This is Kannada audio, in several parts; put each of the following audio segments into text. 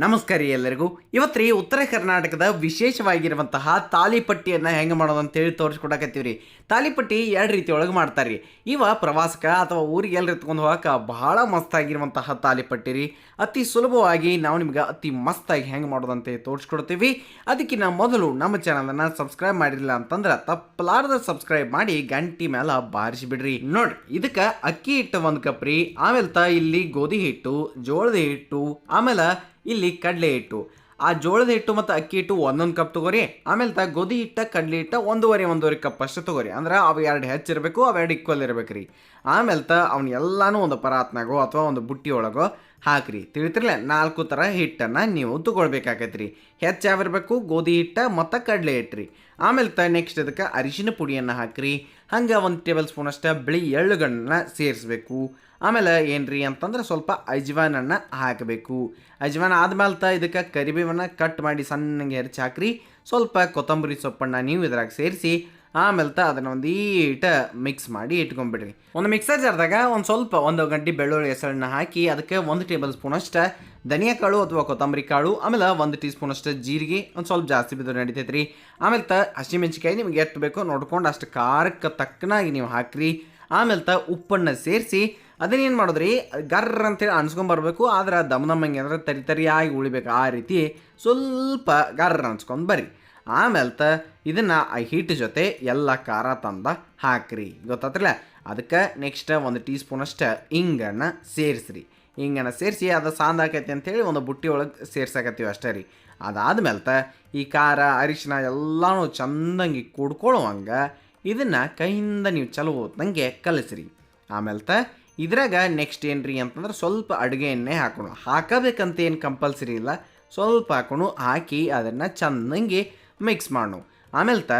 ನಮಸ್ಕಾರ ಎಲ್ಲರಿಗೂ. ಇವತ್ತು ರೀ ಉತ್ತರ ಕರ್ನಾಟಕದ ವಿಶೇಷವಾಗಿರುವಂತಹ ತಾಲಿಪಟ್ಟಿಯನ್ನು ಹೆಂಗೆ ಮಾಡೋದು ಅಂತೇಳಿ ತೋರಿಸ್ಕೊಡಕತ್ತೀವಿ ರೀ ತಾಲಿಪಟ್ಟಿ ಎರಡು ರೀತಿ ಒಳಗೆ ಮಾಡ್ತಾರೆ ರೀ ಇವ ಪ್ರವಾಸಕ್ಕೆ ಅಥವಾ ಊರಿಗೆ ಎಲ್ಲರೂ ಎತ್ಕೊಂಡು ಹೋಗಕ್ಕೆ ಭಾಳ ಮಸ್ತಾಗಿರುವಂತಹ ತಾಲಿಪಟ್ಟಿ ರೀ ಅತಿ ಸುಲಭವಾಗಿ ನಾವು ನಿಮ್ಗೆ ಅತಿ ಮಸ್ತಾಗಿ ಹೆಂಗೆ ಮಾಡೋದು ಅಂತ ತೋರಿಸ್ಕೊಡ್ತೀವಿ. ಅದಕ್ಕಿಂತ ಮೊದಲು ನಮ್ಮ ಚಾನಲನ್ನು ಸಬ್ಸ್ಕ್ರೈಬ್ ಮಾಡಿರಲಿಲ್ಲ ಅಂತಂದ್ರೆ ತಪ್ಪಲಾರದ ಸಬ್ಸ್ಕ್ರೈಬ್ ಮಾಡಿ ಗಂಟಿ ಮೇಲೆ ಬಾರಿಸಿಬಿಡ್ರಿ. ನೋಡ್ರಿ, ಇದಕ್ಕೆ ಅಕ್ಕಿ ಹಿಟ್ಟು ಒಂದು ಕಪ್ ರೀ ಆಮೇಲೆ ತ ಇಲ್ಲಿ ಗೋಧಿ ಹಿಟ್ಟು, ಜೋಳದ ಹಿಟ್ಟು, ಆಮೇಲೆ ಇಲ್ಲಿ ಕಡಲೆ ಹಿಟ್ಟು. ಆ ಜೋಳದ ಹಿಟ್ಟು ಮತ್ತು ಅಕ್ಕಿ ಹಿಟ್ಟು ಒಂದೊಂದು ಕಪ್ ತಗೋರಿ. ಆಮೇಲೆ ತ ಗೋಧಿ ಹಿಟ್ಟ, ಕಡಲೆ ಹಿಟ್ಟ ಒಂದೂವರೆ ಒಂದೂವರೆ ಕಪ್ ಅಷ್ಟು ತಗೋರಿ. ಅಂದ್ರೆ ಅವು ಎರಡು ಹೆಚ್ಚಿರಬೇಕು ಅವೆರಡು ಇಕ್ವಲ್ ಇರಬೇಕು ರೀ ಆಮೇಲೆ ತ ಅವ್ನ ಎಲ್ಲನೂ ಒಂದು ಪರಾತ್ನಾಗೋ ಅಥವಾ ಒಂದು ಬುಟ್ಟಿ ಒಳಗೋ ಹಾಕ್ರಿ. ತಿಳಿತಿರ್ಲೆ, ನಾಲ್ಕು ಥರ ಹಿಟ್ಟನ್ನು ನೀವು ತಗೊಳ್ಬೇಕಾಗತ್ತೆ ರೀ ಹೆಚ್ಚು ಯಾವಿರಬೇಕು ಗೋಧಿ ಹಿಟ್ಟ ಮತ್ತು ಕಡಲೆ ಹಿಟ್ಟು ರೀ ಆಮೇಲೆ ತ ನೆಕ್ಸ್ಟ್ ಅದಕ್ಕೆ ಅರಿಶಿನ ಪುಡಿಯನ್ನು ಹಾಕ್ರಿ. ಹಂಗೆ ಒಂದು ಟೇಬಲ್ ಸ್ಪೂನ್ ಅಷ್ಟೇ ಬಿಳಿ ಎಳ್ಳುಗಳನ್ನ ಸೇರಿಸ್ಬೇಕು. ಆಮೇಲೆ ಏನ್ರಿ ಅಂತಂದ್ರೆ ಸ್ವಲ್ಪ ಅಜ್ವಾನನ್ನು ಹಾಕಬೇಕು. ಅಜ್ವಾನ ಆದ್ಮೇಲೆ ತ ಇದಕ್ಕೆ ಕರಿಬೇವನ್ನು ಕಟ್ ಮಾಡಿ ಸಣ್ಣಗೆ ಹೆರ್ಚಿ ಹಾಕ್ರಿ. ಸ್ವಲ್ಪ ಕೊತ್ತಂಬರಿ ಸೊಪ್ಪನ್ನು ನೀವು ಇದ್ರಾಗ ಸೇರಿಸಿ ಆಮೇಲೆ ಅದನ್ನು ಒಂದು ಈಟ ಮಿಕ್ಸ್ ಮಾಡಿ ಇಟ್ಕೊಂಡ್ಬಿಡ್ರಿ. ಒಂದು ಮಿಕ್ಸರ್ ಜಾರ್ದಾಗ ಒಂದು ಸ್ವಲ್ಪ ಒಂದು ಗಂಟೆ ಬೆಳ್ಳುಳ್ಳಿ ಹೆಸರನ್ನ ಹಾಕಿ ಅದಕ್ಕೆ ಒಂದು ಟೇಬಲ್ ಸ್ಪೂನ್ ಅಷ್ಟು ಧನಿಯಾ ಕಾಳು ಅಥವಾ ಕೊತ್ತಂಬರಿ ಕಾಳು, ಆಮೇಲೆ ಒಂದು ಟೀ ಸ್ಪೂನ್ ಅಷ್ಟು ಜೀರಿಗೆ, ಒಂದು ಸ್ವಲ್ಪ ಜಾಸ್ತಿ ಬಿದ್ದು ನಡಿತೈತೆ ರೀ ಆಮೇಲೆ ತ ಹಸಿಮೆಣ್ಸಿಕಾಯಿ ನಿಮ್ಗೆ ಎಷ್ಟು ಬೇಕೋ ನೋಡ್ಕೊಂಡು ಅಷ್ಟು ಖಾರಕ್ಕೆ ತಕ್ಕನಾಗಿ ನೀವು ಹಾಕ್ರಿ. ಆಮೇಲೆ ತ ಉಪ್ಪನ್ನು ಸೇರಿಸಿ ಅದನ್ನೇನು ಮಾಡಿದ್ರಿ? ಗರ್ರ ಅಂತೇಳಿ ಅನ್ಸ್ಕೊಂಬರ್ಬೇಕು ಆದ್ರೆ ದಮ್ ದಮ್ಮಂಗೆ ಅಂದ್ರೆ ತರಿ ತರಿಯಾಗಿ ಉಳಿಬೇಕು ಆ ರೀತಿ ಸ್ವಲ್ಪ ಗರ್ರ ಅನ್ಸ್ಕೊಂಡು ಬರ್ರಿ. ಆಮೇಲೆ ತ ಇದನ್ನು ಆ ಹಿಟ್ಟು ಜೊತೆ ಎಲ್ಲ ಖಾರ ತಂದ ಹಾಕ್ರಿ. ಗೊತ್ತಾತ್ರಲ್ಲ? ಅದಕ್ಕೆ ನೆಕ್ಸ್ಟ್ ಒಂದು ಟೀ ಸ್ಪೂನ್ ಅಷ್ಟು ಹಿಂಗನ್ನು ಸೇರಿಸ್ರಿ. ಹಿಂಗನ್ನು ಸೇರಿಸಿ ಅದು ಸಾಂದ್ ಆಕೈತಿ ಅಂತೇಳಿ ಒಂದು ಬುಟ್ಟಿ ಒಳಗೆ ಸೇರ್ಸಾಕತ್ತೀವಿ ಅಷ್ಟೇ ರೀ. ಅದಾದ್ಮೇಲೆ ತ ಈ ಖಾರ, ಅರಿಶಿನ ಎಲ್ಲನೂ ಚಂದಂಗೆ ಕುಡ್ಕೊಳ್ಳುವಂಗೆ ಇದನ್ನು ಕೈಯಿಂದ ನೀವು ಚಲೋ ಹೊತ್ನಂಗೆ ಕಲಿಸ್ರಿ. ಆಮೇಲೆ ಇದ್ರಾಗ ನೆಕ್ಸ್ಟ್ ಏನ್ರಿ ಅಂತಂದ್ರೆ ಸ್ವಲ್ಪ ಅಡುಗೆ ಎಣ್ಣೆ ಹಾಕೋಣ. ಹಾಕಬೇಕಂತ ಏನು ಕಂಪಲ್ಸರಿ ಇಲ್ಲ. ಸ್ವಲ್ಪ ಹಾಕೊಂಡು ಹಾಕಿ ಅದನ್ನು ಚಂದಂಗೆ ಮಿಕ್ಸ್ ಮಾಡು. ಆಮೇಲೆ ತ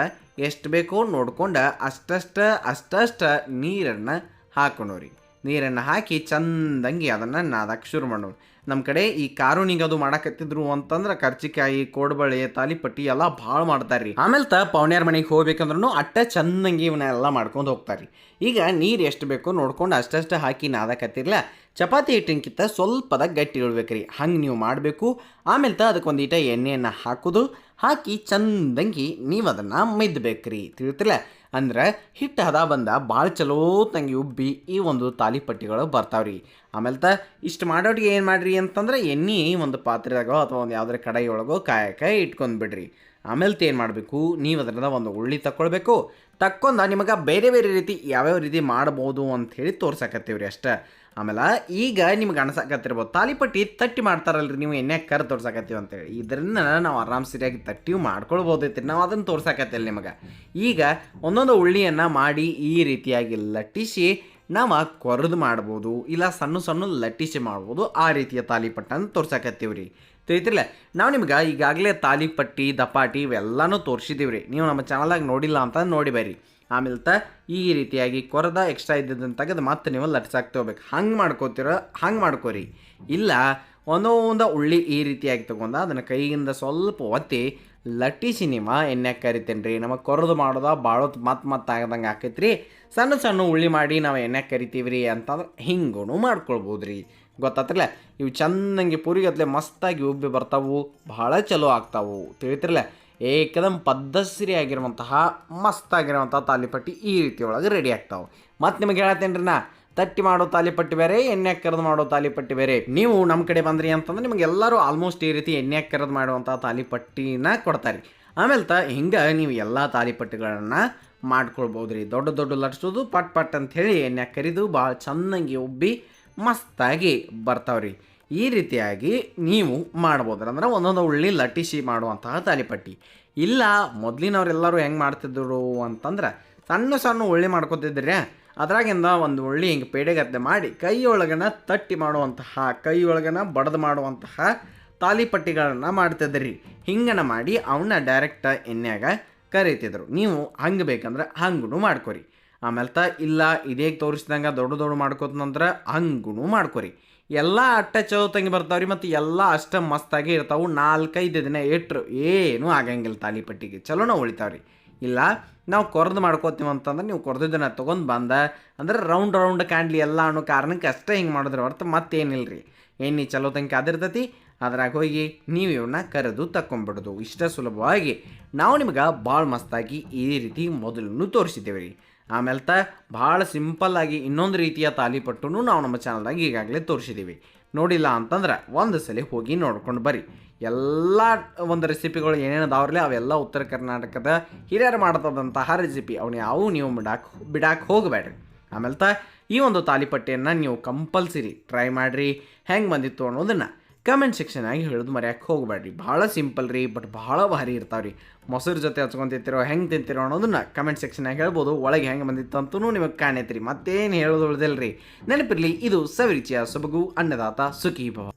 ಎಷ್ಟು ಬೇಕೋ ನೋಡ್ಕೊಂಡು ಅಷ್ಟಷ್ಟ ಅಷ್ಟಷ್ಟ ನೀರನ್ನು ಹಾಕೋಣ ರೀ ನೀರನ್ನು ಹಾಕಿ ಚಂದಂಗೆ ಅದನ್ನು ನಾದಕ್ಕೆ ಶುರು ಮಾಡೋರು. ನಮ್ಮ ಕಡೆ ಈ ಕಾರುಣಿಗೆ ಅದು ಮಾಡಕತ್ತಿದ್ರು ಅಂತಂದ್ರೆ ಕರ್ಚಿಕಾಯಿ, ಕೋಡ್ಬಳೆ, ತಾಲಿಪಟ್ಟಿ ಎಲ್ಲ ಭಾಳ ಮಾಡ್ತಾರೆ ರೀ ಆಮೇಲೆ ತ ಪೌಣ್ಯಾರ ಮನೆಗೆ ಹೋಗ್ಬೇಕಂದ್ರೂ ಅಟ್ಟ ಚಂದಂಗೆ ಇವನ್ನೆಲ್ಲ ಮಾಡ್ಕೊಂಡು ಹೋಗ್ತಾರೆ ಈಗ ನೀರು ಎಷ್ಟು ಬೇಕೋ ನೋಡ್ಕೊಂಡು ಅಷ್ಟಷ್ಟು ಹಾಕಿ ನಾದಕತ್ತಿರಲ್ಲ ಚಪಾತಿ ಹಿಟ್ಟಿನಕ್ಕಿಂತ ಸ್ವಲ್ಪದ ಗಟ್ಟಿ ಇಳ್ಬೇಕು ರೀ ಹಂಗೆ ನೀವು ಮಾಡಬೇಕು. ಆಮೇಲೆ ತ ಅದಕ್ಕೆ ಒಂದು ಈಟ ಎಣ್ಣೆಯನ್ನು ಹಾಕೋದು. ಹಾಕಿ ಚಂದಂಗಿ ನೀವು ಅದನ್ನು ಮೈದ್ಬೇಕ್ರಿ ತಿಳಿತಿಲ್ಲ ಅಂದ್ರೆ ಹಿಟ್ಟು ಹದ ಬಂದ ಭಾಳ ಚಲೋ ತಂಗಿ ಉಬ್ಬಿ ಈ ಒಂದು ತಾಲಿಪಟ್ಟಿಗಳು ಬರ್ತಾವ್ರಿ. ಆಮೇಲೆ ತ ಇಷ್ಟು ಮಾಡೋಟಿಗೆ ಏನು ಮಾಡ್ರಿ ಅಂತಂದ್ರೆ ಎಣ್ಣೆ ಒಂದು ಪಾತ್ರೆದಾಗೋ ಅಥವಾ ಒಂದು ಯಾವ್ದಾರ ಕಡಾಯಿ ಒಳಗೋ ಕಾಯಕ ಇಟ್ಕೊಂಡು ಬಿಡ್ರಿ. ಆಮೇಲೆ ಏನು ಮಾಡಬೇಕು? ನೀವು ಅದರಿಂದ ಒಂದು ಉಳ್ಳಿ ತಗೊಳ್ಬೇಕು ತಕ್ಕೊಂಡ ನಿಮಗೆ ಬೇರೆ ಬೇರೆ ರೀತಿ ಯಾವ್ಯಾವ ರೀತಿ ಮಾಡ್ಬೋದು ಅಂತ ಹೇಳಿ ತೋರ್ಸಕತ್ತೀವ್ರಿ ಅಷ್ಟೇ. ಆಮೇಲೆ ಈಗ ನಿಮ್ಗೆ ಅನ್ಸಕತ್ತಿರ್ಬೋದು ತಾಲಿಪಟ್ಟಿ ತಟ್ಟಿ ಮಾಡ್ತಾರಲ್ರಿ ನೀವು ಎಣ್ಣೆ ಕರ್ ತೋರ್ಸಕತ್ತೀವಿ ಅಂತೇಳಿ. ಇದರಿಂದ ನಾವು ಆರಾಮ್ ಸರಿಯಾಗಿ ತಟ್ಟಿ ಮಾಡ್ಕೊಳ್ಬೋದೈತಿ ನಾವು ಅದನ್ನು ತೋರ್ಸಕತ್ತಿಲ್ಲ ನಿಮಗೆ. ಈಗ ಒಂದೊಂದು ಉಳ್ಳಿಯನ್ನು ಮಾಡಿ ಈ ರೀತಿಯಾಗಿ ಲಟ್ಟಿಸಿ ನಾವು ಕೊರದು ಮಾಡ್ಬೋದು, ಇಲ್ಲ ಸಣ್ಣ ಸಣ್ಣ ಲಟ್ಟಿಸಿ ಮಾಡ್ಬೋದು, ಆ ರೀತಿಯ ತಾಲಿಪಟ್ಟನ್ನು ತೋರ್ಸಕತ್ತೀವಿ ರೀ ತಿಳಿತಿಲ್ಲ ನಾವು ನಿಮ್ಗೆ ಈಗಾಗಲೇ ತಾಲಿಪಟ್ಟಿ ದಪಾಟಿ ಇವೆಲ್ಲನೂ ತೋರಿಸಿದ್ದೀವಿ ರೀ ನೀವು ನಮ್ಮ ಚಾನಲಾಗಿ ನೋಡಿಲ್ಲ ಅಂತ ನೋಡಿ ಬರ್ರಿ ಆಮೇಲೆ ಈ ರೀತಿಯಾಗಿ ಕೊರದ ಎಕ್ಸ್ಟ್ರಾ ಇದ್ದದನ್ನು ತೆಗೆದು ಮತ್ತೆ ನೀವು ಲಟ್ಸಾಕ್ತಿ ಹೋಗ್ಬೇಕು. ಹಂಗೆ ಮಾಡ್ಕೋತೀರ? ಹಂಗೆ ಮಾಡ್ಕೋರಿ. ಇಲ್ಲ, ಒಂದೊಂದು ಉಳ್ಳಿ ಈ ರೀತಿಯಾಗಿ ತೊಗೊಂಡು ಅದನ್ನು ಕೈಯಿಂದ ಸ್ವಲ್ಪ ಒತ್ತಿ ಲಟ್ಟಿಸಿ ನಿಮ್ಮ ಎಣ್ಣೆ ಕರಿತೇನೆ ರೀ ನಮಗೆ ಕೊರದು ಮಾಡೋದ ಭಾಳ ಮತ್ತೆ ಮತ್ತೆ ಆಗದಂಗೆ ರೀ ಸಣ್ಣ ಸಣ್ಣ ಉಳ್ಳಿ ಮಾಡಿ ನಾವು ಎಣ್ಣೆ ಕರಿತೀವಿ ರೀ ಅಂತಂದ್ರೆ ಹಿಂಗೂ ಮಾಡ್ಕೊಳ್ಬೋದು ರೀ ಗೊತ್ತಾತ್ರಲ್ಲ? ಇವು ಚೆನ್ನಾಗಿ ಪುರಿಗತ್ಲೆ ಮಸ್ತಾಗಿ ಉಬ್ಬಿ ಬರ್ತಾವು, ಭಾಳ ಚಲೋ ಆಗ್ತಾವು. ತಿಳಿತಿರಲ್ಲ? ಏಕದಮ್ ಪದ್ಧಸರಿ ಆಗಿರುವಂತಹ ಮಸ್ತಾಗಿರುವಂಥ ತಾಲಿಪಟ್ಟಿ ಈ ರೀತಿ ಒಳಗೆ ರೆಡಿ ಆಗ್ತಾವೆ. ಮತ್ತು ನಿಮಗೆ ಹೇಳತ್ತೇನೆ ರೀ ನಾ? ತಟ್ಟಿ ಮಾಡೋ ತಾಲಿಪಟ್ಟಿ ಬೇರೆ ಎಣ್ಣೆ ಕರೆದು ಮಾಡೋ ತಾಲಿಪಟ್ಟಿ ಬೇರೆ. ನೀವು ನಮ್ಮ ಕಡೆ ಬಂದ್ರಿ ಅಂತಂದ್ರೆ ನಿಮಗೆ ಎಲ್ಲರೂ ಆಲ್ಮೋಸ್ಟ್ ಈ ರೀತಿ ಎಣ್ಣೆ ಕರೆದು ಮಾಡುವಂಥ ತಾಲಿಪಟ್ಟಿನ ಕೊಡ್ತಾರೆ. ಆಮೇಲೆ ತ, ಹಿಂಗೆ ನೀವು ಎಲ್ಲ ತಾಲಿಪಟ್ಟಿಗಳನ್ನು ಮಾಡ್ಕೊಳ್ಬೋದು ರೀ ದೊಡ್ಡ ದೊಡ್ಡ ಲಟ್ಸೋದು ಪಟ್ ಪಟ್ ಅಂತ ಹೇಳಿ ಎಣ್ಣೆ ಕರಿದು ಭಾಳ ಚೆನ್ನಾಗಿ ಉಬ್ಬಿ ಮಸ್ತಾಗಿ ಬರ್ತಾವ್ರಿ. ಈ ರೀತಿಯಾಗಿ ನೀವು ಮಾಡ್ಬೋದು. ಅಂದ್ರೆ ಒಂದೊಂದು ಉಳ್ಳಿ ಲಟ್ಟಿಸಿ ಮಾಡುವಂತಹ ತಾಲಿಪಟ್ಟಿ ಇಲ್ಲ, ಮೊದಲಿನವರೆಲ್ಲರೂ ಹೆಂಗೆ ಮಾಡ್ತಿದ್ರು ಅಂತಂದ್ರೆ ಸಣ್ಣ ಸಣ್ಣ ಉಳ್ಳಿ ಮಾಡ್ಕೋತಿದ್ರೆ. ಅದ್ರಾಗಿಂದ ಒಂದು ಉಳ್ಳಿ ಹಿಂಗೆ ಪೇಡೆಗತ್ತೆ ಮಾಡಿ ಕೈಯೊಳಗನ ತಟ್ಟಿ ಮಾಡುವಂತಹ, ಕೈಯೊಳಗನ ಬಡ್ದು ಮಾಡುವಂತಹ ತಾಲಿಪಟ್ಟಿಗಳನ್ನು ಮಾಡ್ತಿದ್ರಿ. ಹಿಂಗನ ಮಾಡಿ ಅವನ್ನ ಡೈರೆಕ್ಟ್ ಎಣ್ಣೆಯಾಗ ಕರೀತಿದ್ರು. ನೀವು ಹಂಗೆ ಬೇಕಂದ್ರೆ ಹಂಗೂ ಮಾಡ್ಕೊರಿ. ಆಮೇಲೆ ತ ಇಲ್ಲ ಇದೇ ತೋರಿಸಿದಂಗೆ ದೊಡ್ಡ ದೊಡ್ಡ ಮಾಡ್ಕೋತ ನಂತರ ಹಂಗೂ ಮಾಡ್ಕೊರಿ. ಎಲ್ಲ ಅಟ್ಟ ಚೌತಂಗಿ ಬರ್ತಾವ್ರಿ ಮತ್ತು ಎಲ್ಲ ಅಷ್ಟ ಮಸ್ತಾಗಿ ಇರ್ತಾವೆ. ನಾಲ್ಕೈದು ದಿನ ಇಟ್ರು ಏನೂ ಆಗಂಗಿಲ್ಲ ತಾಲಿಪಟ್ಟಿಗೆ ಚಲೋನ ಉಳಿತಾವ್ರಿ. ಇಲ್ಲ, ನಾವು ಕೊರ್ದು ಮಾಡ್ಕೋತೀವಿ ಅಂತಂದ್ರೆ ನೀವು ಕೊರ್ದಿದ್ದನ್ನ ತೊಗೊಂಡು ಬಂದ, ಅಂದ್ರೆ ರೌಂಡ್ ರೌಂಡ್ ಕಾಣ್ಲಿ ಎಲ್ಲ ಅನ್ನೋ ಕಾರಣಕ್ಕೆ ಅಷ್ಟೇ ಹಿಂಗೆ ಮಾಡಿದ್ರೆ ಹೊರತು ಮತ್ತೇನಿಲ್ಲ ರೀ ಎಣ್ಣೆ ಚಲೋ ತನಕ ಆದಿರ್ತೈತಿ ಅದ್ರಾಗ ಹೋಗಿ ನೀವು ಇವನ್ನ ಕರೆದು ತಕ್ಕೊಂಬಿಡೋದು. ಇಷ್ಟ ಸುಲಭವಾಗಿ ನಾವು ನಿಮ್ಗೆ ಭಾಳ ಮಸ್ತಾಗಿ ಈ ರೀತಿ ಮೊದಲನ್ನು ತೋರಿಸಿದ್ದೇವೆ ರೀ ಆಮೇಲೆ ತ ಭಾಳ ಸಿಂಪಲ್ಲಾಗಿ ಇನ್ನೊಂದು ರೀತಿಯ ತಾಲಿಪಟ್ಟು ನಾವು ನಮ್ಮ ಚಾನಲ್ದಾಗ ಈಗಾಗಲೇ ತೋರಿಸಿದ್ದೀವಿ ನೋಡಿಲ್ಲ ಅಂತಂದ್ರೆ ಒಂದು ಸಲ ಹೋಗಿ ನೋಡ್ಕೊಂಡು ಬರ್ರಿ. ಎಲ್ಲ ಒಂದು ರೆಸಿಪಿಗಳು ಏನೇನು ಅದಾವ್ರಲ್ಲಿ ಅವೆಲ್ಲ ಉತ್ತರ ಕರ್ನಾಟಕದ ಹಿರಿಯರು ಮಾಡ್ತದಂತಹ ರೆಸಿಪಿ. ಅವನು ಯಾವೂ ನೀವು ಬಿಡಾಕ್ ಬಿಡಾಕ್ ಹೋಗಬೇಡ್ರಿ. ಆಮೇಲೆ ತ ಈ ಒಂದು ತಾಲಿಪಟ್ಟಿಯನ್ನು ನೀವು ಕಂಪಲ್ಸರಿ ಟ್ರೈ ಮಾಡಿರಿ. ಹೆಂಗೆ ಬಂದಿತ್ತು ಅನ್ನೋದನ್ನು ಕಮೆಂಟ್ ಸೆಕ್ಷನಾಗಿ ಹೇಳೋದು ಮರ್ಯಾಕೆ ಹೋಗಬೇಡ್ರಿ. ಭಾಳ ಸಿಂಪಲ್ ರೀ ಬಟ್ ಭಾಳ ಭಾರಿ ಇರ್ತಾವ್ರಿ. ಮೊಸರು ಜೊತೆ ಹಚ್ಕೊಂಡು ತಿಂತಿರೋ ಹೆಂಗೆ ತಿಂತಿರೋ ಅನ್ನೋದನ್ನ ಕಮೆಂಟ್ ಸೆಕ್ಷನಾಗ ಹೇಳ್ಬೋದು. ಒಳಗೆ ಹೆಂಗೆ ಬಂದಿತ್ತು ಅಂತೂ ನಿಮಗೆ ಕಾಣೈತ್ರಿ. ಮತ್ತೇನು ಹೇಳೋದು ಉಳ್ದಿಲ್ಲ ರೀ ನೆನಪಿರಲಿ, ಇದು ಸವಿರುಚಿಯ ಸೊಬಗು ಅನ್ನದಾತ ಸುಖಿ ಭವ